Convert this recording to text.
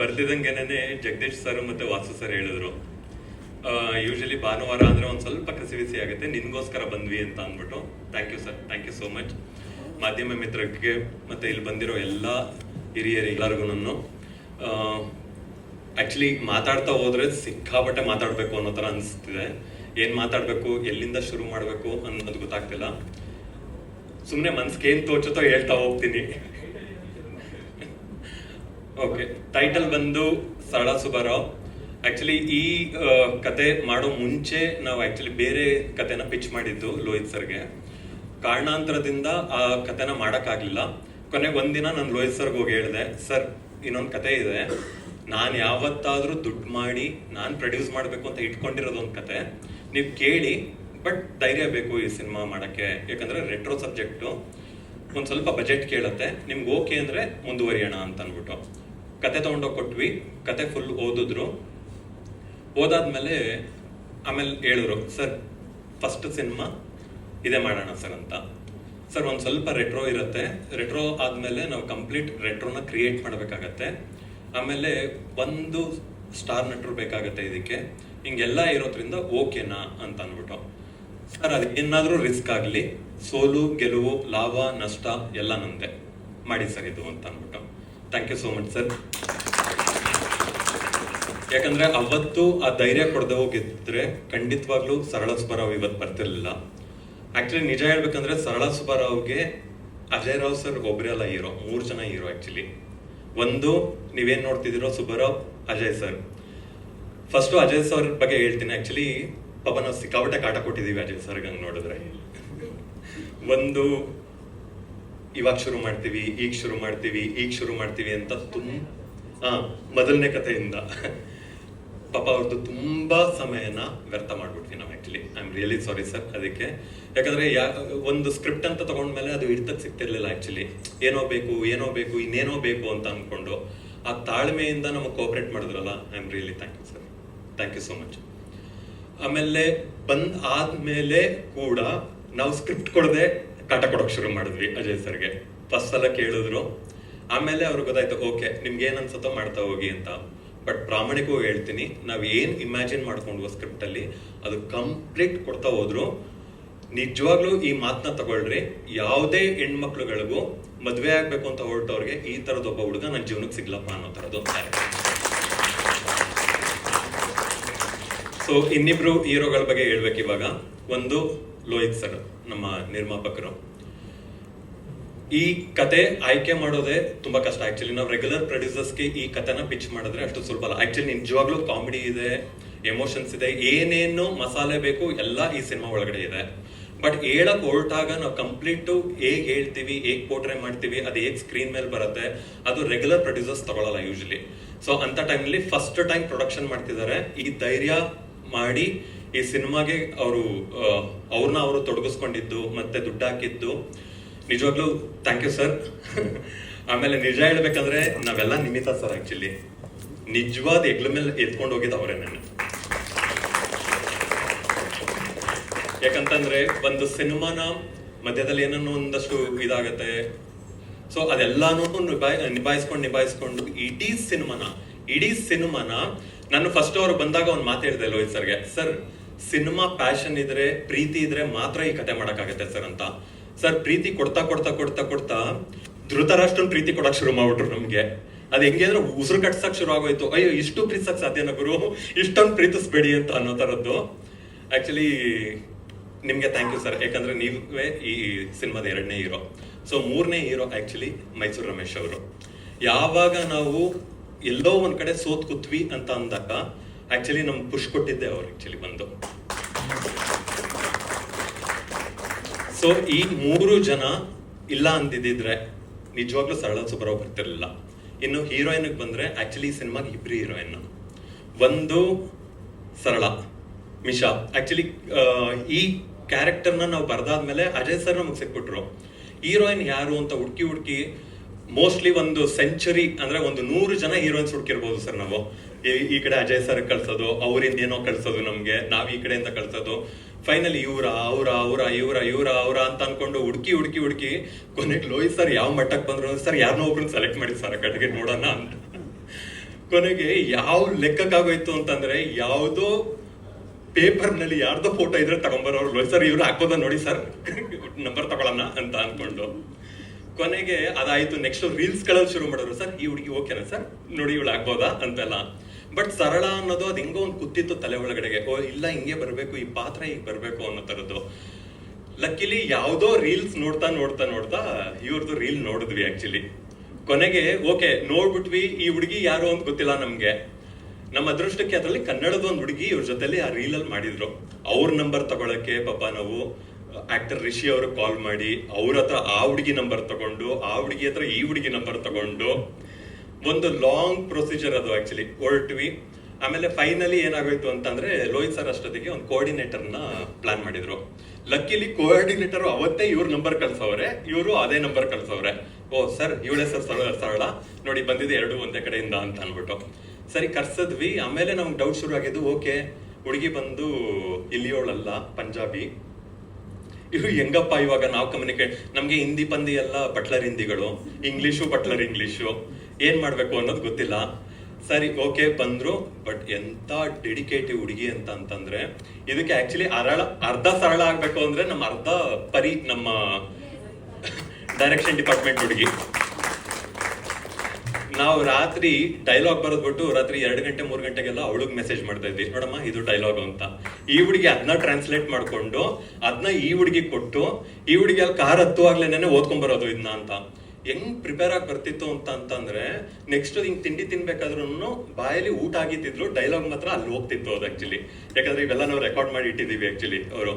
ಬರ್ತಿದಂಗೆನೆ Jagadish sir ಮತ್ತೆ Vasu sir ಹೇಳಿದ್ರು. Usually ಭಾನುವಾರ ಅಂದ್ರೆ ಒಂದ್ ಸ್ವಲ್ಪ ಕಸಿವಿಸಿ ಆಗುತ್ತೆ, ನಿನ್ಗೋಸ್ಕರ ಬಂದ್ವಿ ಅಂತ ಅಂದ್ಬಿಟ್ಟು. Thank you sir thank you so much ಮಾಧ್ಯಮ ಮಿತ್ರಕ್ಕೆ ಮತ್ತೆ ಇಲ್ಲಿ ಬಂದಿರೋ ಎಲ್ಲ ಹಿರಿಯರಿಗೆಲ್ಲರಿಗೂ ಆಕ್ಚುಲಿ ಮಾತಾಡ್ತಾ ಹೋದ್ರೆ ಸಿಕ್ಕಾಪಟ್ಟೆ ಮಾತಾಡ್ಬೇಕು ಅನ್ನೋ ತರ ಅನಿಸ್ತಿದೆ. ಏನ್ ಮಾತಾಡ್ಬೇಕು, ಎಲ್ಲಿಂದ ಶುರು ಮಾಡ್ಬೇಕು ಅನ್ನೋದು ಗೊತ್ತಾಗ್ತಿಲ್ಲ. ಸುಮ್ನೆ ಮನ್ಸ್ಗೆ ಏನ್ ತೋಚುತ್ತೋ ಹೇಳ್ತಾ ಹೋಗ್ತೀನಿ. ಓಕೆ ಟೈಟಲ್ ಬಂದು ಸರಳ ಸುಬ್ಬರಾವ್ ಆಕ್ಚುಲಿ ಈ ಕತೆ ಮಾಡೋ ಮುಂಚೆ ನಾವು ಆಕ್ಚುಲಿ ಬೇರೆ ಕತೆನ ಪಿಚ್ ಮಾಡಿದ್ದು ಲೋಹಿತ್ ಸರ್ಗೆ. ಕಾರಣಾಂತರದಿಂದ ಆ ಕತೆನ ಮಾಡೋಕ್ಕಾಗಲಿಲ್ಲ. ಕೊನೆಗೆ ಒಂದಿನ ನಾನು ಲೋಹಿತ್ ಸರ್ಗೆ ಹೋಗಿ ಹೇಳಿದೆ, ಸರ್, ಇನ್ನೊಂದು ಕತೆ ಇದೆ. ನಾನು ಯಾವತ್ತಾದರೂ ದುಡ್ಡು ಮಾಡಿ, ನಾನು ಪ್ರೊಡ್ಯೂಸ್ ಮಾಡಬೇಕು ಅಂತ ಇಟ್ಕೊಂಡಿರೋದು ಒಂದು ಕತೆ. ನೀವು ಕೇಳಿ, ಬಟ್ ಧೈರ್ಯ ಬೇಕು ಈ ಸಿನಿಮಾ ಮಾಡೋಕ್ಕೆ. ಯಾಕಂದರೆ ರೆಟ್ರೋ ಸಬ್ಜೆಕ್ಟು ಒಂದು ಸ್ವಲ್ಪ ಬಜೆಟ್ ಕೇಳುತ್ತೆ. ನಿಮ್ಗೆ ಓಕೆ ಅಂದರೆ ಮುಂದುವರಿಯೋಣ ಅಂತ ಅನ್ಬಿಟ್ಟು ಕತೆ ತೊಗೊಂಡೋಗಿ ಕೊಟ್ವಿ, ಕತೆ ಫುಲ್ ಓದಿದ್ರು. ಓದಾದ್ಮೇಲೆ ಆಮೇಲೆ ಹೇಳಿದ್ರು, ಸರ್ ಫಸ್ಟ್ ಸಿನಿಮಾ ಇದೇ ಮಾಡೋಣ ಸರ್ ಅಂತ. ಸರ್, ಒಂದು ಸ್ವಲ್ಪ ರೆಟ್ರೋ ಇರುತ್ತೆ. ರೆಟ್ರೋ ಆದ್ಮೇಲೆ ನಾವು ಕಂಪ್ಲೀಟ್ ರೆಟ್ರೋನ ಕ್ರಿಯೇಟ್ ಮಾಡಬೇಕಾಗತ್ತೆ. ಆಮೇಲೆ ಒಂದು ಸ್ಟಾರ್ ನಟರು ಬೇಕಾಗತ್ತೆ ಇದಕ್ಕೆ. ಹಿಂಗೆಲ್ಲ ಇರೋದ್ರಿಂದ ಓಕೆನಾ ಅಂತ ಅಂದ್ಬಿಟ್ಟು. ಸರ್, ಅದು ಏನಾದರೂ ರಿಸ್ಕ್ ಆಗಲಿ. ಸೋಲು, ಗೆಲುವು, ಲಾಭ, ನಷ್ಟ ಎಲ್ಲ ನಂದೆ ಮಾಡಿ ಸರ್ ಇದು ಅಂತ ಅಂದ್ಬಿಟ್ಟು. Thank you so much sir ಯಾಕಂದ್ರೆ ಅವತ್ತು ಆ ಧೈರ್ಯ ಕೊಡದೆ ಹೋಗಿದ್ರೆ ಖಂಡಿತವಾಗ್ಲೂ ಸರಳ ಸುಬ್ಬರಾವ್ ಇವತ್ತು ಬರ್ತಿರ್ಲಿಲ್ಲ. ಆಕ್ಚುಲಿ ನಿಜ ಹೇಳ್ಬೇಕಂದ್ರೆ ಸರಳ ಸುಬ್ಬರಾವ್ಗೆ ಅಜಯ್ ರಾವ್ ಸರ್ ಒಬ್ಬರೇ ಅಲ್ಲ ಹೀರೋ, ಮೂರು ಜನ ಹೀರೋ ಆಕ್ಚುಲಿ ಒಂದು, ನೀವೇನ್ ನೋಡ್ತಿದ್ದೀರೋ Subbarao, Ajay sir first Ajay sir ಬಗ್ಗೆ ಹೇಳ್ತೀನಿ. ಆಕ್ಚುಲಿ ಪಾಪ ನಾವು ಸಿಕ್ಕಾಪಟ್ಟೆ ಕಾಟ ಕೊಟ್ಟಿದೀವಿ ಅಜಯ್ ಸರ್ಗೆ ಹಂಗ್ ನೋಡಿದ್ರೆ. ಒಂದು ಇವಾಗ ಶುರು ಮಾಡ್ತೀವಿ, ಈಗ ಶುರು ಮಾಡ್ತೀವಿ, ಈಗ ಶುರು ಮಾಡ್ತೀವಿ ಅಂತ ತುಂಬ ಮೊದಲನೇ ಕಥೆಯಿಂದ. ಪಾಪ ಅವ್ರದ್ದು ತುಂಬಾ ಸಮಯನ ವ್ಯರ್ಥ ಮಾಡ್ಬಿಟ್ವಿ ನಾವು actually I am really sorry sir ಅದಕ್ಕೆ. ಯಾಕಂದ್ರೆ ಯಾ, ಒಂದು ಸ್ಕ್ರಿಪ್ಟ್ ಅಂತ ತಗೊಂಡ್ಮೇಲೆ ಅದು ಹಿಡ್ತಕ್ಕೆ ಸಿಗ್ತಿರ್ಲಿಲ್ಲ ಆ್ಯಕ್ಚುಲಿ ಏನೋ ಬೇಕು ಏನೋ ಬೇಕು, ಇನ್ನೇನೋ ಬೇಕು ಅಂತ ಅಂದ್ಕೊಂಡು ಆ ತಾಳ್ಮೆಯಿಂದ ನಮಗೆ ಕೋಆಪರೇಟ್ ಮಾಡಿದ್ರಲ್ಲ I am really thank you sir thank you so much ಆಮೇಲೆ ಬಂದ್ ಆದಮೇಲೆ ಕೂಡ ನಾವು ಸ್ಕ್ರಿಪ್ಟ್ ಕೊಡದೆ ಕಾಟ ಕೊಡೋಕೆ ಶುರು ಮಾಡಿದ್ವಿ ಅಜಯ್ ಸರ್ಗೆ. ಫಸ್ಟ್ ಸಲ ಕೇಳಿದ್ರು. ಆಮೇಲೆ ಅವ್ರಿಗೆ ಗೊತ್ತಾಯ್ತು, ಓಕೆ, ನಿಮ್ಗೆ ಏನ್ ಅನ್ಸುತ್ತೋ ಮಾಡ್ತಾ ಹೋಗಿ ಅಂತ. ಬಟ್ ಪ್ರಾಮಾಣಿಕವಾಗಿ ಹೇಳ್ತೀನಿ, ನಾವು ಏನ್ ಇಮ್ಯಾಜಿನ್ ಮಾಡ್ಕೊಂಡು ಸ್ಕ್ರಿಪ್ಟ್ ಅಲ್ಲಿ, ಅದು ಕಂಪ್ಲೀಟ್ ಕೊಡ್ತಾ ಹೋದ್ರು. ನಿಜವಾಗ್ಲೂ ಈ ಮಾತನ್ನ ತಗೊಳ್ರಿ. ಯಾವುದೇ ಹೆಣ್ಮಕ್ಳುಗಳಿಗೂ ಮದ್ವೆ ಆಗ್ಬೇಕು ಅಂತ ಹೊರಟವ್ರಿಗೆ ಈ ತರದ ಒಬ್ಬ ಹುಡುಗ ನನ್ನ ಜೀವನಕ್ಕೆ ಸಿಗ್ಲಪ್ಪ ಅನ್ನೋ ತರದ್ದು ಸೊ ಇನ್ನಿಬ್ರು ಹೀರೋಗಳ ಬಗ್ಗೆ ಹೇಳ್ಬೇಕು ಇವಾಗ ಒಂದು, ಲೋಹಿತ್ ಸರ್ ನಮ್ಮ ನಿರ್ಮಾಪಕರು. ಈ ಕತೆ ಆಯ್ಕೆ ಮಾಡೋದೇ ತುಂಬಾ ಕಷ್ಟ. ಆಕ್ಚುಲಿ ನಾವು ರೆಗ್ಯುಲರ್ ಪ್ರೊಡ್ಯೂಸರ್ಸ್ಗೆ ಈ ಕತೆನ ಪಿಚ್ ಮಾಡಿದ್ರೆ ಅಷ್ಟು ಸುಲಭ ಅಲ್ಲ. ಆಕ್ಚುಲಿ ನಿಜವಾಗ್ಲೂ ಕಾಮಿಡಿ ಇದೆ ಎಮೋಷನ್ಸ್ ಇದೆ, ಏನೇನು ಮಸಾಲೆ ಬೇಕು, ಎಲ್ಲ ಈ ಸಿನಿಮಾ ಒಳಗಡೆ ಇದೆ. ಬಟ್ ಹೇಳಕ್ ಹೊರಟಾಗ ನಾವು ಕಂಪ್ಲೀಟ್ ಹೇಗ್ ಹೇಳ್ತೀವಿ, ಹೇಗ್ ಪೋಟ್ರೆ ಮಾಡ್ತೀವಿ, ಅದು ಹೇಗ್ ಸ್ಕ್ರೀನ್ ಮೇಲೆ ಬರುತ್ತೆ, ಅದು ರೆಗ್ಯುಲರ್ ಪ್ರೊಡ್ಯೂಸರ್ಸ್ ತಗೊಳಲ್ಲ ಯೂಶಲಿ ಸೊ ಅಂತ ಟೈಮಲ್ಲಿ ಫಸ್ಟ್ ಟೈಮ್ ಪ್ರೊಡಕ್ಷನ್ ಮಾಡ್ತಿದ್ದಾರೆ ಈ ಧೈರ್ಯ ಮಾಡಿ ಈ ಸಿನಿಮಾಗೆ ಅವರು ಅವ್ರನ್ನ ಅವರು ತೊಡಗಿಸ್ಕೊಂಡಿದ್ದು, ಮತ್ತೆ ದುಡ್ಡು ಹಾಕಿದ್ದು ನಿಜವಾಗ್ಲೂ ಥ್ಯಾಂಕ್ ಯು ಸರ್ ಆಮೇಲೆ ನಿಜ ಹೇಳ್ಬೇಕಂದ್ರೆ ನಾವೆಲ್ಲ ನಿಮಿತ್ತ ಸರ್ ಆಕ್ಚುಲಿ ನಿಜವಾದ ಎಗ್ಲ ಮೇಲೆ ಎತ್ಕೊಂಡು ಹೋಗಿದ್ದು ಅವರೇ ನಾನು. ಯಾಕಂತಂದ್ರೆ ಒಂದು ಸಿನಿಮಾನ ಮಧ್ಯದಲ್ಲಿ ಏನನ್ನೋ ಒಂದಷ್ಟು ಇದಾಗತ್ತೆ. ಸೊ ಅದೆಲ್ಲಾನು ನಿಭಾಯ್, ನಿಭಾಯಿಸ್ಕೊಂಡು ನಿಭಾಯಿಸ್ಕೊಂಡು ಇಡೀ ಸಿನಿಮಾನ ಇಡೀ ಸಿನಿಮಾನ ನಾನು ಫಸ್ಟ್ ಅವರು ಬಂದಾಗ ಅವ್ನು ಮಾತಾಡಿದೆ ಲೋಹಿತ್ ಸರ್ಗೆ ಸರ್ ಸಿನಿಮಾ ಪ್ಯಾಷನ್ ಇದ್ರೆ, ಪ್ರೀತಿ ಇದ್ರೆ ಮಾತ್ರ ಈ ಕತೆ ಮಾಡಕ್ಕಾಗತ್ತೆ ಸರ್ ಅಂತ. ಸರ್, ಪ್ರೀತಿ ಕೊಡ್ತಾ ಕೊಡ್ತಾ ಕೊಡ್ತಾ ಕೊಡ್ತಾ ಧೃತರಾಷ್ಟ್ರನ್ ಪ್ರೀತಿ ಕೊಡಕ್ ಶುರು ಮಾಡ್ಬಿಟ್ರು ನಮ್ಗೆ. ಅದ್ ಹೆಂಗೆ ಅಂದ್ರೆ ಉಸಿರು ಕಟ್ಸಕ್ ಶುರು ಆಗೋಯ್ತು. ಅಯ್ಯೋ, ಇಷ್ಟು ಪ್ರೀತಿಸಕ್ ಸಾಧ್ಯನ ಗುರು? ಇಷ್ಟೊಂದು ಪ್ರೀತಿಸ್ಬೇಡಿ ಅಂತ ಅನ್ನೋ ತರದ್ದು ಆಕ್ಚುಲಿ ನಿಮ್ಗೆ ಥ್ಯಾಂಕ್ ಯು ಸರ್ ಯಾಕಂದ್ರೆ ನೀವೇ ಈ ಸಿನಿಮಾದ ಎರಡನೇ ಹೀರೋ. ಸೊ ಮೂರನೇ ಹೀರೋ ಆಕ್ಚುಲಿ ಮೈಸೂರು ರಮೇಶ್ ಅವರು. ಯಾವಾಗ ನಾವು ಎಲ್ಲೋ ಒಂದ್ ಕಡೆ ಸೋತ್ ಕೂತ್ವಿ ಅಂತ ಅಂದಾಗ ಆಕ್ಚುಲಿ ನಮ್ಗೆ ಪುಷ್ ಕೊಟ್ಟಿದ್ದೆ ಅವ್ರು ಆಕ್ಚುಲಿ ಬಂದು. ಸೊ ಈ ಮೂರು ಜನ ಇಲ್ಲ ಅಂದಿದ್ರೆ ನಿಜವಾಗ್ಲೂ ಸರಳ ಸುಬ್ಬರಾವ್ ಬರ್ತಿರ್ಲಿಲ್ಲ. ಇನ್ನು ಹೀರೋಯಿನ್ ಬಂದ್ರೆ ಆಕ್ಚುಲಿ ಸಿನಿಮಾಗೆ ಇಬ್ರು ಹೀರೋಯಿನ್ ಒಂದು ಸರಳ, ಮಿಶಾ. ಆಕ್ಚುಲಿ ಈ ಕ್ಯಾರೆಕ್ಟರ್ನ ನಾವು ಬರ್ದಾದ್ಮೇಲೆ ಅಜಯ್ ಸರ್ ನಮಗೆ ಸಿಕ್ಬಿಟ್ರು. ಹೀರೋಯಿನ್ ಯಾರು ಅಂತ ಹುಡುಕಿ ಹುಡುಕಿ ಮೋಸ್ಟ್ಲಿ ಒಂದು ಸೆಂಚುರಿ ಅಂದ್ರೆ ಒಂದು ನೂರು ಜನ ಹೀರೋಯಿನ್ಸ್ ಹುಡುಕಿರ್ಬೋದು ಸರ್ ನಾವು. ಈ- ಕಡೆ ಅಜಯ್ ಸರ್ ಕಳ್ಸೋದು, ಅವರಿಂದ ಏನೋ ಕಳ್ಸೋದು ನಮ್ಗೆ, ನಾವ್ ಈ ಕಡೆಯಿಂದ ಕಳ್ಸೋದು. ಫೈನಲಿ ಇವ್ರ, ಅವ್ರ ಅವ್ರ, ಇವ್ರ ಇವ್ರ, ಅವ್ರ ಅಂತ ಅನ್ಕೊಂಡು ಹುಡುಕಿ ಹುಡುಕಿ ಹುಡುಕಿ, ಕೊನೆಗೆ ಲೋಹಿತ್ ಸರ್ ಯಾವ ಮಟ್ಟಕ್ಕೆ ಬಂದ್ರು ಸರ್ ಯಾರನ್ನೋ ಒಬ್ರನ್ನ ಸೆಲೆಕ್ಟ್ ಮಾಡಿ ಸರ್ ಕಡೆಗೆ ನೋಡೋಣ ಅಂತ. ಕೊನೆಗೆ ಯಾವ ಲೆಕ್ಕಕ್ಕಾಗೋಯ್ತು ಅಂತಂದ್ರೆ, ಯಾವುದೋ ಪೇಪರ್ನಲ್ಲಿ ಯಾರ್ದೋ ಫೋಟೋ ಇದ್ರೆ ತಗೊಂಬರೋರು ಸರ್ ಇವ್ರು ಹಾಕೋದ ನೋಡಿ ಸರ್ ನಂಬರ್ ತಗೊಳ್ಳೋಣ ಅಂತ ಅನ್ಕೊಂಡು. ಕೊನೆಗೆ ಅದಾಯ್ತು ನೆಕ್ಸ್ಟ್ ರೀಲ್ಸ್ಗಳಲ್ಲಿ ಶುರು ಮಾಡೋರು ಸರ್, ಈ ಹುಡುಗಿ ಓಕೆನಾ ಸರ್? ನೋಡಿ, ಇವಳು ಆಗ್ಬೋದಾ ಅಂತೆಲ್ಲ. ಬಟ್ ಸರಳ ಅನ್ನೋದು ಅದು ಹೆಂಗೋ ಒಂದು ಕುತ್ತಿತ್ತು ತಲೆ ಒಳಗಡೆಗೆ. ಓ, ಇಲ್ಲ, ಹಿಂಗೆ ಬರ್ಬೇಕು, ಈ ಪಾತ್ರ ಹೀಗೆ ಬರ್ಬೇಕು ಅನ್ನೋ ಥರದ್ದು ಲಕ್ಕಿಲಿ ಯಾವುದೋ ರೀಲ್ಸ್ ನೋಡ್ತಾ ನೋಡ್ತಾ ನೋಡ್ತಾ ಇವ್ರದ್ದು ರೀಲ್ ನೋಡಿದ್ವಿ ಆಕ್ಚುಲಿ ಕೊನೆಗೆ ಓಕೆ ನೋಡ್ಬಿಟ್ವಿ, ಈ ಹುಡುಗಿ ಯಾರು ಅಂತ ಗೊತ್ತಿಲ್ಲ ನಮ್ಗೆ. ನಮ್ಮ ಅದೃಷ್ಟಕ್ಕೆ ಅದರಲ್ಲಿ ಕನ್ನಡದ ಒಂದು ಹುಡುಗಿ ಇವ್ರ ಜೊತೆಲಿ ಆ ರೀಲ್ ಅಲ್ಲಿ ಮಾಡಿದ್ರು. ಅವ್ರ ನಂಬರ್ ತಗೊಳಕ್ಕೆ ಪಾಪ ನಾವು. ಆಕ್ಟರ್ ರಿಷಿ ಅವ್ರಿಗೆ ಕಾಲ್ ಮಾಡಿ, ಅವ್ರ ಹತ್ರ ಆ ಹುಡುಗಿ ನಂಬರ್ ತಗೊಂಡು, ಆ ಹುಡುಗಿ ಹತ್ರ ಈ ಹುಡುಗಿ ನಂಬರ್ ತಗೊಂಡು, ಒಂದು ಲಾಂಗ್ ಪ್ರೊಸೀಜರ್ ಅದು ಆಕ್ಚುಲಿ ಹೊರಟ್ವಿ. ಆಮೇಲೆ ಫೈನಲಿ ಏನಾಗೋಯ್ತು ಅಂತಂದ್ರೆ, ಲೋಹಿತ್ ಸರ್ ಅಷ್ಟೊತ್ತಿಗೆ ಒಂದು ಕೋಆರ್ಡಿನೇಟರ್ನ ಪ್ಲಾನ್ ಮಾಡಿದ್ರು. ಲಕ್ಕಿಲಿ ಕೋಆರ್ಡಿನೇಟರ್ ಅವತ್ತೇ ಇವ್ರ ನಂಬರ್ ಕಳ್ಸವ್ರೆ, ಇವರು ಅದೇ ನಂಬರ್ ಕಳ್ಸವ್ರೆ. ಓ ಸರ್ ಇವಳೇ ಸರ್ ಸರಳ ಸರಳ. ನೋಡಿ, ಬಂದಿದೆ ಎರಡು ಒಂದೇ ಕಡೆಯಿಂದ ಅಂತ ಅನ್ಬಿಟ್ಟು ಸರಿ, ಕರ್ಸದ್ವಿ. ಆಮೇಲೆ ನಮ್ಗೆ ಡೌಟ್ ಶುರು ಆಗಿದ್ದು ಓಕೆ, ಹುಡುಗಿ ಬಂದು ಇಲ್ಲಿಯೋಳಲ್ಲ ಪಂಜಾಬಿ. ಇವು ಹೆಂಗಪ್ಪ ಇವಾಗ ನಾವು ಕಮ್ಯುನಿಕೇಟ್ ನಮ್ಗೆ ಹಿಂದಿ ಪಂದಿ ಎಲ್ಲ ಬಟ್ಲರ್ ಹಿಂದಿಗಳು ಇಂಗ್ಲಿಷು ಬಟ್ಲರ್ ಇಂಗ್ಲಿಷು ಏನ್ ಮಾಡ್ಬೇಕು ಅನ್ನೋದು ಗೊತ್ತಿಲ್ಲ. ಸರಿ ಓಕೆ ಬಂದ್ರು. ಬಟ್ ಎಂತ ಡೆಡಿಕೇಟಿವ್ ಹುಡುಗಿ ಅಂತ ಅಂತಂದ್ರೆ, ಇದಕ್ಕೆ ಆಕ್ಚುಲಿ ಅರಳ ಅರ್ಧ ಸರಳ ಆಗ್ಬೇಕು ಅಂದ್ರೆ ನಮ್ಮ ಅರ್ಧ ಪರಿ ನಮ್ಮ ಡೈರೆಕ್ಷನ್ ಡಿಪಾರ್ಟ್ಮೆಂಟ್ ಹುಡುಗಿ. ನಾವು ರಾತ್ರಿ ಡೈಲಾಗ್ ಬರೆದ್ಬಿಟ್ಟು ರಾತ್ರಿ ಎರಡು ಗಂಟೆ, ಮೂರು ಗಂಟೆಗೆಲ್ಲ ಅವಳಿಗೆ ಮೆಸೇಜ್ ಮಾಡ್ತಾ ಇದ್ವಿ. ನೋಡಮ್ಮ, ಇದು ಡೈಲಾಗ್ ಅಂತ. ಈ ಹುಡುಗಿ ಅದನ್ನ ಟ್ರಾನ್ಸ್ಲೇಟ್ ಮಾಡ್ಕೊಂಡು ಅದನ್ನ ಈ ಹುಡುಗಿ ಕೊಟ್ಟು, ಈ ಹುಡುಗಿ ಅಲ್ಲಿ ಕಾರ್ ಹತ್ತುವಾಗ್ಲೇನೆ ಓದ್ಕೊಂಡ್ ಬರೋದು ಇದನ್ನ ಅಂತ. ಹೆಂಗ್ ಪ್ರಿಪೇರ್ ಆಗಿ ಬರ್ತಿತ್ತು ಅಂತ ಅಂತಂದ್ರೆ ನೆಕ್ಸ್ಟ್ ಹಿಂಗ್ ತಿಂಡಿ ತಿನ್ಬೇಕಾದ್ರೂ ಬಾಯಲ್ಲಿ ಊಟ ಆಗಿದ್ದಿದ್ರು ಡೈಲಾಗ್ ಮಾತ್ರ ಅಲ್ಲಿ ಹೋಗ್ತಿತ್ತು ಅದು ಆಕ್ಚುಲಿ ಯಾಕಂದ್ರೆ ಇವೆಲ್ಲ ನಾವು ರೆಕಾರ್ಡ್ ಮಾಡಿ ಇಟ್ಟಿದ್ದೀವಿ ಆಕ್ಚುಲಿ ಅವರು.